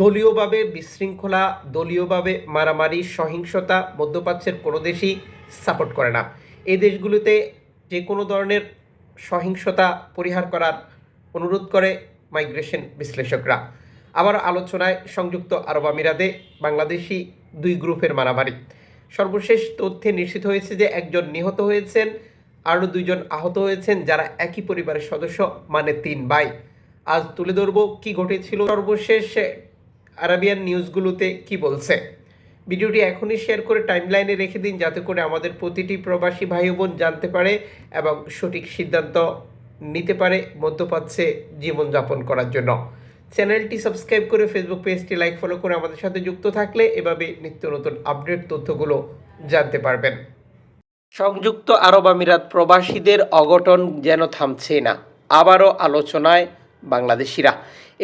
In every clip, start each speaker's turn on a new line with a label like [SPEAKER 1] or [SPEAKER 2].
[SPEAKER 1] দলীয়ভাবে বিশৃঙ্খলা, দলীয়ভাবে মারামারি, সহিংসতা মধ্যপ্রাচ্যের কোনো দেশই সাপোর্ট করে না। এই দেশগুলোতে যে কোনো ধরনের সহিংসতা পরিহার করার অনুরোধ করে মাইগ্রেশন বিশ্লেষকরা। আবার আলোচনায় সংযুক্ত আরব আমিরাতে বাংলাদেশি দুই গ্রুপের মারামারি। সর্বশেষ তথ্যে নিশ্চিত হয়েছে যে একজন নিহত হয়েছেন, আরও দুইজন আহত হয়েছেন, যারা একই পরিবারের সদস্য মানে তিন ভাই। আজ তুলে ধরব কি ঘটেছিল। সর্বশেষ আরাবিয়ান নিউজগুলোতে কি বলছে? ভিডিওটি এখনই শেয়ার করে টাইমলাইনে রেখে দিন যাতে করে আমাদের প্রতিটি প্রবাসী ভাই বোন জানতে পারে এবং সঠিক সিদ্ধান্ত নিতে পারে মধ্যপ্রাচ্যে জীবনযাপন করার জন্য। চ্যানেলটি সাবস্ক্রাইব করে ফেসবুক পেজটি লাইক, ফলো করে আমাদের সাথে যুক্ত থাকলে এভাবে নিত্য নতুন আপডেট তথ্যগুলো জানতে পারবেন। সংযুক্ত আরব আমিরাত প্রবাসীদের অঘটন যেন থামছে না, আবারও আলোচনায় বাংলাদেশিরা।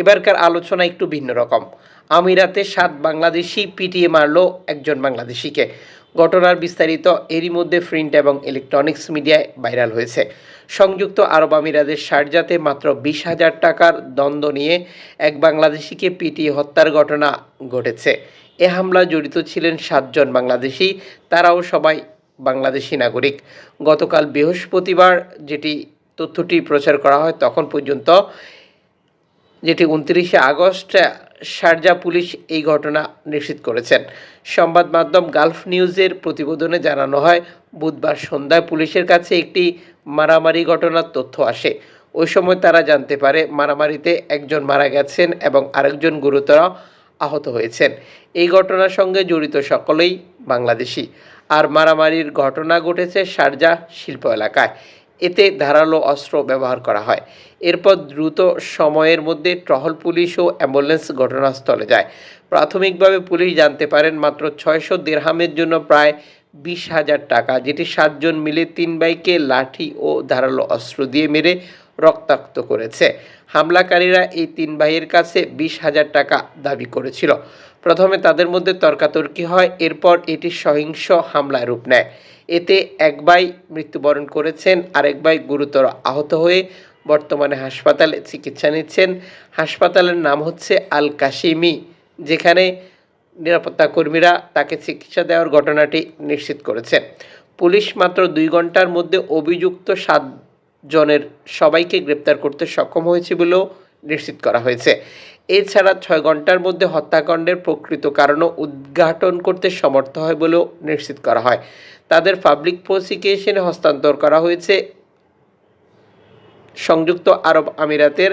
[SPEAKER 1] এবারকার আলোচনা একটু ভিন্ন রকম। আমিরাতে সাত বাংলাদেশি পিটিয়ে মারল একজন বাংলাদেশিকে। ঘটনার বিস্তারিত এরই মধ্যে প্রিন্ট এবং ইলেকট্রনিক্স মিডিয়ায় ভাইরাল হয়েছে। সংযুক্ত আরব আমিরাতের শারজাতে মাত্র বিশ হাজার টাকার দ্বন্দ্ব নিয়ে এক বাংলাদেশিকে পিটিয়ে হত্যার ঘটনা ঘটেছে। এ হামলায় জড়িত ছিলেন সাতজন বাংলাদেশি, তারাও সবাই বাংলাদেশি নাগরিক। গতকাল বৃহস্পতিবার যেটি তথ্যটি প্রচার করা হয় তখন পর্যন্ত যেটি উনত্রিশে আগস্ট শারজা পুলিশ এই ঘটনা নিশ্চিত করেছেন। সংবাদ মাধ্যম গালফ নিউজের প্রতিবেদনে জানানো হয়, বুধবার সন্ধ্যায় পুলিশের কাছে একটি মারামারি ঘটনার তথ্য আসে। ওই সময় তারা জানতে পারে, মারামারিতে একজন মারা গেছেন এবং আরেকজন গুরুতর আহত হয়েছেন। এই ঘটনার সঙ্গে জড়িত সকলেই বাংলাদেশি। আর মারামারির ঘটনা ঘটেছে শারজা শিল্প এলাকায়। এতে ধারালো অস্ত্র ব্যবহার করা হয়। এরপর দ্রুত সময়ের মধ্যে টহল পুলিশ ও অ্যাম্বুলেন্স ঘটনাস্থলে যায়। প্রাথমিকভাবে পুলিশ জানতে পারেন, মাত্র ছয়শো দেড়হামের জন্য প্রায় বিশ হাজার টাকা, যেটি সাতজন মিলে তিন বাইকে লাঠি ও ধারালো অস্ত্র দিয়ে মেরে রক্তাক্ত করেছে। হামলাকারীরা এই তিন ভাইয়ের কাছে বিশ হাজার টাকা দাবি করেছিল। প্রথমে তাদের মধ্যে তর্কাতর্কি হয়, এরপর এটি সহিংস হামলায় রূপ নেয়। এতে এক ভাই মৃত্যুবরণ করেছেন, আরেক ভাই গুরুতর আহত হয়ে বর্তমানে হাসপাতালে চিকিৎসা নিচ্ছেন। হাসপাতালের নাম হচ্ছে আল কাশিমি যেখানে নিরাপত্তা কর্মীরা তাকে চিকিৎসা দেওয়ার ঘটনাটি নিশ্চিত করেছে। পুলিশ মাত্র দুই ঘণ্টার মধ্যে অভিযুক্ত সাত জনের সবাইকে গ্রেপ্তার করতে সক্ষম হয়েছে বলেও নিশ্চিত করা হয়েছে। এছাড়া ছয় ঘণ্টার মধ্যে হত্যাকাণ্ডের প্রকৃত কারণও উদ্ঘাটন করতে সমর্থ হয় বলেও নিশ্চিত করা হয়। তাদের পাবলিক প্রসিকিউশনে হস্তান্তর করা হয়েছে। সংযুক্ত আরব আমিরাতের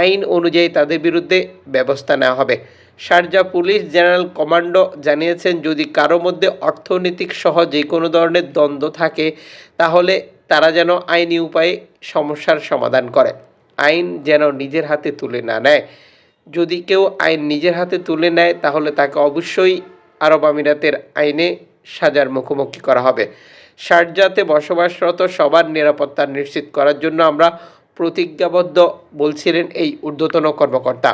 [SPEAKER 1] আইন অনুযায়ী তাদের বিরুদ্ধে ব্যবস্থা নেওয়া হবে। শারজা পুলিশ জেনারেল কমান্ডো জানিয়েছেন, যদি কারও মধ্যে অর্থনৈতিক সহ যে কোনো ধরনের দ্বন্দ্ব থাকে, তাহলে তারা যেন আইনি উপায়ে সমস্যার সমাধান করে। আইন যেন নিজের হাতে তুলে না নেয়। যদি কেউ আইন নিজের হাতে তুলে নেয়, তাহলে তাকে অবশ্যই আরব আমিরাতের আইনে সাজার মুখোমুখি করা হবে। শারজাতে বসবাসরত সবার নিরাপত্তা নিশ্চিত করার জন্য আমরা প্রতিজ্ঞাবদ্ধ, বলছিলেন এই ঊর্ধ্বতন কর্মকর্তা।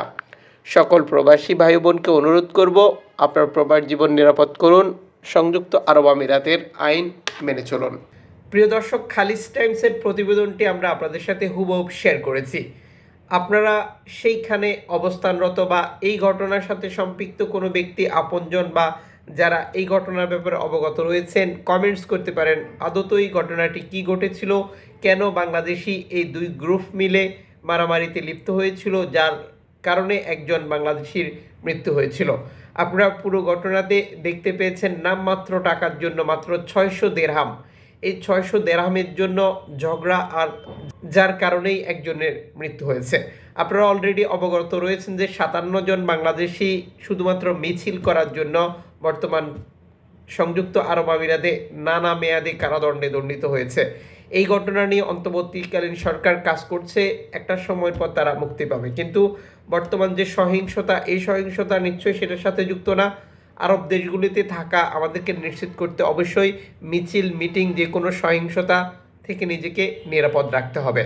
[SPEAKER 1] সকল প্রবাসী ভাই বোনকে অনুরোধ করব, আপনার প্রবাস জীবন নিরাপদ করুন। সংযুক্ত আরব আমিরাতের আইন মেনে চলুন। প্রিয় দর্শক খালিজ টাইমসের প্রতিবেদনটি আমরা আপনাদের সাথে হুবহু শেয়ার করেছি। আপনারা সেইখানে অবস্থানরত বা এই ঘটনার সাথে সম্পৃক্ত কোনো ব্যক্তি, আপনজন বা যারা এই ঘটনার ব্যাপারে অবগত রয়েছেন কমেন্টস করতে পারেন, আদত এই ঘটনাটি কি ঘটেছিল, কেন বাংলাদেশি এই দুই গ্রুপ মিলে মারামারিতে লিপ্ত হয়েছিল, যার কারণে একজন বাংলাদেশির মৃত্যু হয়েছিল। আপনারা পুরো ঘটনাতে দেখতে পেয়েছেন নামমাত্র টাকার জন্য মাত্র ছয়শো দেড়হাম। এই ছয়শো দেড়হামের জন্য ঝগড়া আর যার কারণেই একজনের মৃত্যু হয়েছে। আপনারা অলরেডি অবগত রয়েছেন যে সাতান্ন জন বাংলাদেশি শুধুমাত্র মিছিল করার জন্য বর্তমান সংযুক্ত আরব আমিরাতে নানা মেয়াদে কারাদণ্ডে দণ্ডিত হয়েছে। এই ঘটনা নিয়ে অন্তর্বর্তীকালীন সরকার কাজ করছে, একটা সময় পর তারা মুক্তি পাবে। কিন্তু বর্তমান যে সহিংসতা, এই সহিংসতা নিশ্চয়ই সেটার সাথে যুক্ত না। আরব দেশগুলিতে থাকা আমাদেরকে নিশ্চিত করতে অবশ্যই মিছিল, মিটিং যে কোনো সহিংসতা থেকে নিজেকে নিরাপদ রাখতে হবে।